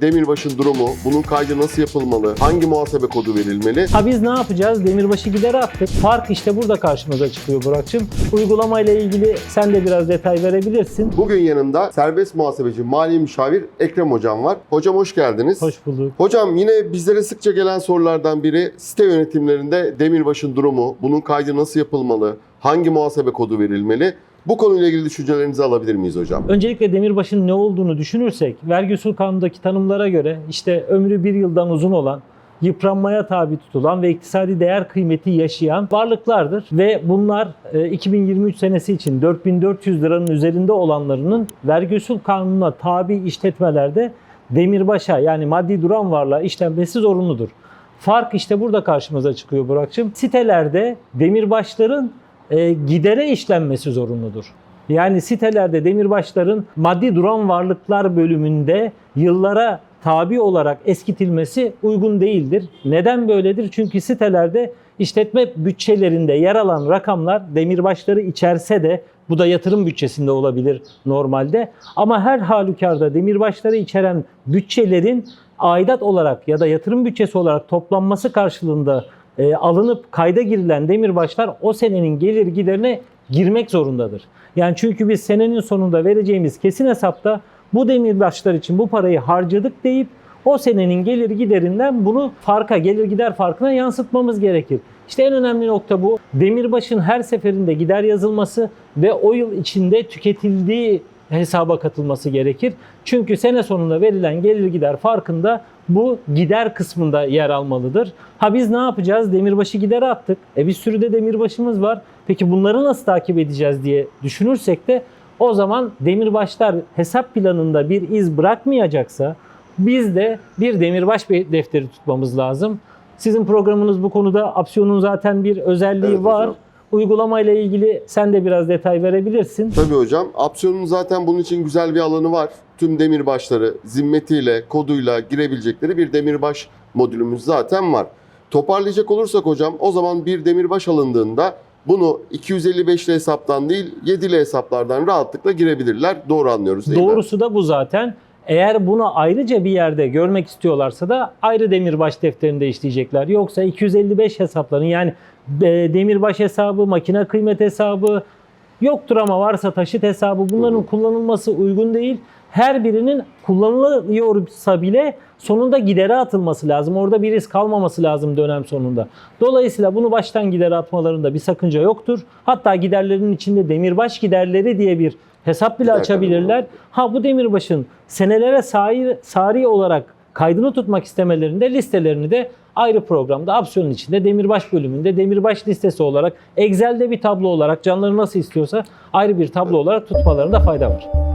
Demirbaş'ın durumu, bunun kaydı nasıl yapılmalı, hangi muhasebe kodu verilmeli? Ha biz ne yapacağız? Demirbaşı gideri attık. Fark işte burada karşımıza çıkıyor Burak'cığım. Uygulamayla ilgili sen de biraz detay verebilirsin. Bugün yanımda serbest muhasebeci mali müşavir Ekrem Hocam var. Hocam hoş geldiniz. Hoş bulduk. Hocam yine bizlere sıkça gelen sorulardan biri site yönetimlerinde Demirbaş'ın durumu, bunun kaydı nasıl yapılmalı, hangi muhasebe kodu verilmeli? Bu konuyla ilgili düşüncelerinizi alabilir miyiz hocam? Öncelikle demirbaşın ne olduğunu düşünürsek, vergi usul kanunundaki tanımlara göre işte ömrü bir yıldan uzun olan, yıpranmaya tabi tutulan ve iktisadi değer kıymeti yaşayan varlıklardır. Ve bunlar e, 2023 senesi için 4400 liranın üzerinde olanlarının vergi usul kanununa tabi işletmelerde demirbaşa yani maddi duran varlığa işlenmesi zorunludur. Fark işte burada karşımıza çıkıyor Burak'cığım. Sitelerde demirbaşların e, gidere işlenmesi zorunludur. Yani sitelerde demirbaşların maddi duran varlıklar bölümünde yıllara tabi olarak eskitilmesi uygun değildir. Neden böyledir? Çünkü sitelerde işletme bütçelerinde yer alan rakamlar demirbaşları içerse de bu da yatırım bütçesinde olabilir normalde. Ama her halükarda demirbaşları içeren bütçelerin aidat olarak ya da yatırım bütçesi olarak toplanması karşılığında e, alınıp kayda girilen demirbaşlar o senenin gelir giderine girmek zorundadır. Yani çünkü biz senenin sonunda vereceğimiz kesin hesapta bu demirbaşlar için bu parayı harcadık deyip o senenin gelir giderinden bunu farka, gelir gider farkına yansıtmamız gerekir. İşte en önemli nokta bu. Demirbaşın her seferinde gider yazılması ve o yıl içinde tüketildiği hesaba katılması gerekir. Çünkü sene sonunda verilen gelir gider farkında bu gider kısmında yer almalıdır. Ha biz ne yapacağız? Demirbaşı gideri attık. E bir sürü de demirbaşımız var. Peki bunları nasıl takip edeceğiz diye düşünürsek de o zaman demirbaşlar hesap planında bir iz bırakmayacaksa biz de bir demirbaş defteri tutmamız lazım. Sizin programınız bu konuda Apsiyon'un zaten bir özelliği Evet var. hocam. Uygulamayla ilgili sen de biraz detay verebilirsin. Tabii hocam. Apsiyonun zaten bunun için güzel bir alanı var. Tüm demirbaşları zimmetiyle, koduyla girebilecekleri bir demirbaş modülümüz zaten var. Toparlayacak olursak hocam o zaman bir demirbaş alındığında bunu 255'li hesaptan değil 7'li hesaplardan rahatlıkla girebilirler. Doğru anlıyoruz değil mi? Doğrusu da bu zaten. Eğer bunu ayrıca bir yerde görmek istiyorlarsa da ayrı demirbaş defterinde işleyecekler. Yoksa 255 hesapların yani e, demirbaş hesabı, makine kıymet hesabı yoktur ama varsa taşıt hesabı bunların kullanılması uygun değil. Her birinin kullanılıyorsa bile sonunda gidere atılması lazım. Orada bir risk kalmaması lazım dönem sonunda. Dolayısıyla bunu baştan gidere atmalarında bir sakınca yoktur. Hatta giderlerin içinde demirbaş giderleri diye bir hesap bile Gider açabilirler. Ha bu demirbaşın senelere sari, sari olarak kaydını tutmak istemelerinde listelerini de ayrı programda opsiyonun içinde demirbaş bölümünde demirbaş listesi olarak Excel'de bir tablo olarak canları nasıl istiyorsa ayrı bir tablo olarak tutmalarında fayda var.